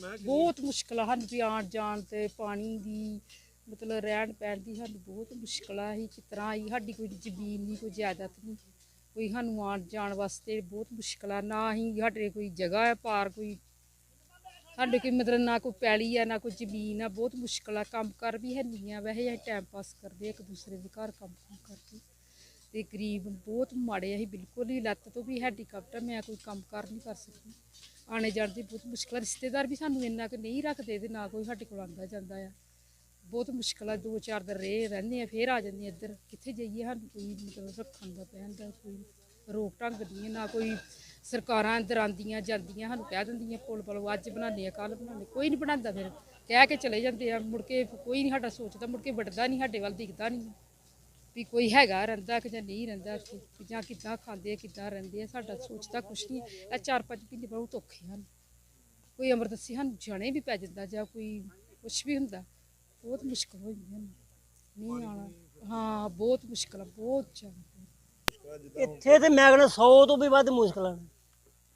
ਮੈਂ ਬਹੁਤ ਮੁਸ਼ਕਲ ਆ ਸਾਨੂੰ ਵੀ ਆਉਣ ਜਾਣ ਤੇ ਪਾਣੀ ਦੀ, ਮਤਲਬ ਰਹਿਣ ਪੈਣ ਦੀ ਸਾਨੂੰ ਬਹੁਤ ਮੁਸ਼ਕਲ ਆ, ਅਸੀਂ ਕਿਸ ਤਰ੍ਹਾਂ ਆਈ, ਸਾਡੀ ਕੋਈ ਜ਼ਮੀਨ ਨਹੀਂ, ਕੋਈ ਜਾਇਦਾਦ ਨਹੀਂ, ਕੋਈ ਸਾਨੂੰ ਆਉਣ ਜਾਣ ਵਾਸਤੇ ਬਹੁਤ ਮੁਸ਼ਕਲ ਆ, ਨਾ ਹੀ ਸਾਡੇ ਕੋਈ ਜਗ੍ਹਾ ਹੈ ਪਾਰ ਕੋਈ, ਸਾਡੇ ਕੋਈ ਮਤਲਬ ਨਾ ਕੋਈ ਪੈਲੀ ਆ, ਨਾ ਕੋਈ ਜ਼ਮੀਨ ਆ, ਬਹੁਤ ਮੁਸ਼ਕਲ ਆ, ਕੰਮ ਕਰ ਵੀ ਹੈ ਨਹੀਂ ਆ, ਵੈਸੇ ਅਸੀਂ ਟਾਈਮ ਪਾਸ ਕਰਦੇ ਆ ਇੱਕ ਦੂਸਰੇ ਦੇ ਘਰ ਕੰਮ ਕੰਮ ਕਰਕੇ। ਤੇ ਗਰੀਬ ਬਹੁਤ ਮਾੜੇ ਅਸੀਂ ਬਿਲਕੁਲ ਹੀ ਲੱਤ ਤੋਂ ਵੀ ਹੈਂਡੀਕੈਪਟ ਮੈਂ ਕੋਈ ਕੰਮ ਕਰ ਨਹੀਂ ਕਰ ਸਕਦੀ। ਆਣੇ ਜਾਣ ਦੀ ਬਹੁਤ ਮੁਸ਼ਕਲ ਆ, ਰਿਸ਼ਤੇਦਾਰ ਵੀ ਸਾਨੂੰ ਇੰਨਾ ਕੁ ਨਹੀਂ ਰੱਖਦੇ ਤੇ ਨਾ ਕੋਈ ਸਾਡੇ ਕੋਲ ਆਉਂਦਾ ਜਾਂਦਾ ਆ। ਬਹੁਤ ਮੁਸ਼ਕਲ ਆ, ਦੋ ਚਾਰ ਦਿਨ ਰਹੇ ਰਹਿੰਦੇ ਆ, ਫੇਰ ਆ ਜਾਂਦੇ ਇੱਧਰ। ਕਿੱਥੇ ਜਾਈਏ ਸਾਨੂੰ ਕੋਈ ਮਤਲਬ ਰੱਖਣ ਦਾ ਪੈਣ ਦਾ ਕੋਈ ਰੋਕ ਢੰਗ ਨਹੀਂ ਨਾ ਕੋਈ ਸਰਕਾਰਾਂ ਅੰਦਰ ਆਉਂਦੀਆਂ, ਜਾਂਦੀਆਂ, ਸਾਨੂੰ ਕਹਿ ਦਿੰਦੀਆਂ, ਪੁਲ ਪਲੋ ਅੱਜ ਬਣਾਉਂਦੇ ਆ ਕੱਲ ਬਣਾਉਂਦੇ ਕੋਈ ਨਹੀਂ ਬਣਾਉਂਦਾ ਫਿਰ। ਕਹਿ ਕੇ ਚਲੇ ਜਾਂਦੇ ਆ, ਮੁੜ ਕੇ ਕੋਈ ਨਹੀਂ ਸਾਡਾ ਸੋਚਦਾ, ਮੁੜ ਕੇ ਵੜਦਾ ਨਹੀਂ, ਸਾਡੇ ਵੱਲ ਦਿਖਦਾ ਨਹੀਂ। ਵੀ ਕੋਈ ਹੈਗਾ ਰਹਿੰਦਾ ਕਿ ਜਾਂ ਨਹੀਂ ਰਹਿੰਦਾ ਇੱਥੇ ਜਾਂ ਕਿੱਦਾਂ ਖਾਂਦੇ ਆ ਕਿੱਦਾਂ ਰਹਿੰਦੇ ਆ, ਸਾਡਾ ਸੋਚਦਾ ਕੁਛ ਨਹੀਂ। ਇਹ ਚਾਰ ਪੰਜ ਮਹੀਨੇ ਬਹੁਤ ਔਖੇ ਹਨ। ਕੋਈ ਅਮਰਦਸੀ ਸਾਨੂੰ ਜਾਣੇ ਵੀ ਪੈ ਜਾਂਦਾ ਜਾਂ ਕੋਈ ਕੁਛ ਵੀ ਹੁੰਦਾ, ਬਹੁਤ ਮੁਸ਼ਕਲ ਹੋ ਜਾਂਦੀ ਹਨ ਨਹੀਂ ਆਣਾ ਹਾਂ, ਬਹੁਤ ਮੁਸ਼ਕਲ ਆ, ਬਹੁਤ ਜ਼ਿਆਦਾ। ਇੱਥੇ ਤੇ ਮੈਂ ਕਹਿੰਦਾ 100 ਤੋਂ ਵੀ ਵੱਧ ਮੁਸ਼ਕਲਾਂ ਨੇ।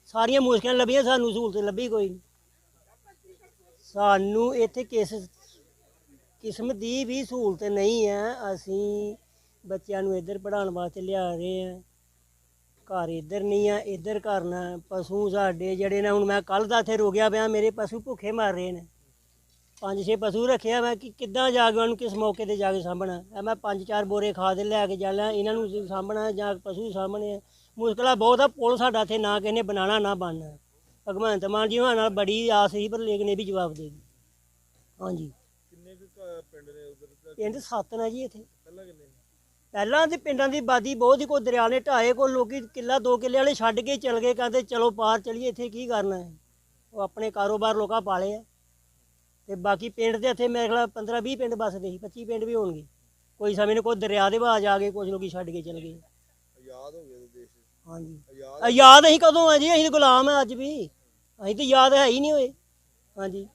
ਸਾਰੀਆਂ ਮੁਸ਼ਕਲਾਂ ਲੱਭੀਆਂ, ਸਾਨੂੰ ਸਹੂਲਤ ਲੱਭੀ ਕੋਈ ਨਹੀਂ। ਸਾਨੂੰ ਇੱਥੇ ਕਿਸ ਕਿਸਮ ਦੀ ਵੀ ਸਹੂਲਤ ਨਹੀਂ ਹੈ, ਅਸੀਂ ਬੱਚਿਆਂ ਨੂੰ ਇੱਧਰ ਪੜਾਉਣ ਵਾਸਤੇ ਲਿਆ ਰਹੇ ਹਾਂ ਘਰ ਇੱਧਰ ਨਹੀਂ ਆ ਇੱਧਰ ਕਰਨਾ ਪਸ਼ੂ ਸਾਡੇ ਜਿਹੜੇ ਨੇ ਹੁਣ ਮੈਂ ਕੱਲ ਦਾ ਇੱਥੇ ਰੁਕਿਆ ਪਿਆ ਮੇਰੇ ਪਸ਼ੂ ਭੁੱਖੇ ਮਰ ਰਹੇ ਨੇ। ਪੰਜ ਛੇ ਪਸ਼ੂ ਰੱਖਿਆ ਮੈਂ ਕਿ ਕਿੱਦਾਂ ਜਾ ਕੇ ਉਹਨਾਂ ਨੂੰ ਕਿਸ ਮੌਕੇ ਤੇ ਜਾ ਕੇ ਸਾਂਭਣਾ? ਇਹ ਮੈਂ ਪੰਜ ਚਾਰ ਬੋਰੇ ਖਾਦ ਲੈ ਕੇ ਜਾਣਾ ਇਹਨਾਂ ਨੂੰ ਸਾਂਭਣਾ ਜਾਂ ਪਸ਼ੂ ਸਾਂਭਣੇ ਆ। ਮੁਸ਼ਕਲਾਂ ਬਹੁਤ ਆ ਪੁਲ ਸਾਡਾ ਇੱਥੇ ਨਾ ਕਿਸੇ ਨੇ ਬਣਾਉਣਾ ਨਾ ਬਣਨਾ। ਭਗਵੰਤ ਮਾਨ ਜੀ ਉਹਨਾਂ ਨਾਲ ਬੜੀ ਆਸ ਸੀ ਪਰ ਲੇਕਿਨ ਇਹ ਵੀ ਜਵਾਬ ਦੇਗੀ ਹਾਂਜੀ। ਕਿੰਨੇ ਕੁ ਪਿੰਡ ਨੇ ਉਧਰ? ਪਿੰਡ ਸੱਤ ਨੇ ਜੀ ਇੱਥੇ। ਪਹਿਲਾਂ ਕਿੰਨੇ? ਪਹਿਲਾਂ ਦੇ ਪਿੰਡਾਂ ਦੀ ਆਬਾਦੀ ਬਹੁਤ ਹੀ ਕੋ ਦਰਿਆ ਨੇ ਢਾਏ ਕੋ ਲੋਕੀ ਕਿੱਲਾ ਦੋ ਕਿੱਲੇ ਵਾਲੇ ਛੱਡ ਕੇ ਚਲ ਗਏ ਕਹਿੰਦੇ ਚਲੋ ਪਾਰ ਚਲੀਏ ਇੱਥੇ ਕੀ ਕਰਨਾ ਹੈ? ਉਹ ਆਪਣੇ ਕਾਰੋਬਾਰ ਲੋਕਾਂ ਪਾਲੇ ਆ। ਤੇ ਬਾਕੀ ਪਿੰਡ ਦੇ ਇੱਥੇ ਮੇਰੇ ਖਿਆਲ 15 20 ਪਿੰਡ ਬਸਦੇ ਸੀ 25 ਪਿੰਡ ਵੀ ਹੋਣਗੇ। ਕੋਈ ਸਮੇਂ ਨੂੰ ਕੋਈ ਦਰਿਆ ਦੇ ਬਾਜ ਆ ਗਏ ਕੁਝ ਲੋਕੀ ਛੱਡ ਕੇ ਚਲ ਗਏ। ਆਜ਼ਾਦ ਹੋ ਗਿਆ ਦੇਸ਼ ਹਾਂਜੀ। ਆਜ਼ਾਦ ਅਸੀਂ ਕਦੋਂ ਆ ਜੀ? ਅਸੀਂ ਤਾਂ ਗੁਲਾਮ ਆ ਅੱਜ ਵੀ। ਅਸੀਂ ਤਾਂ ਯਾਦ ਹੈ ਹੀ ਨਹੀਂ ਹੋਏ। ਹਾਂਜੀ।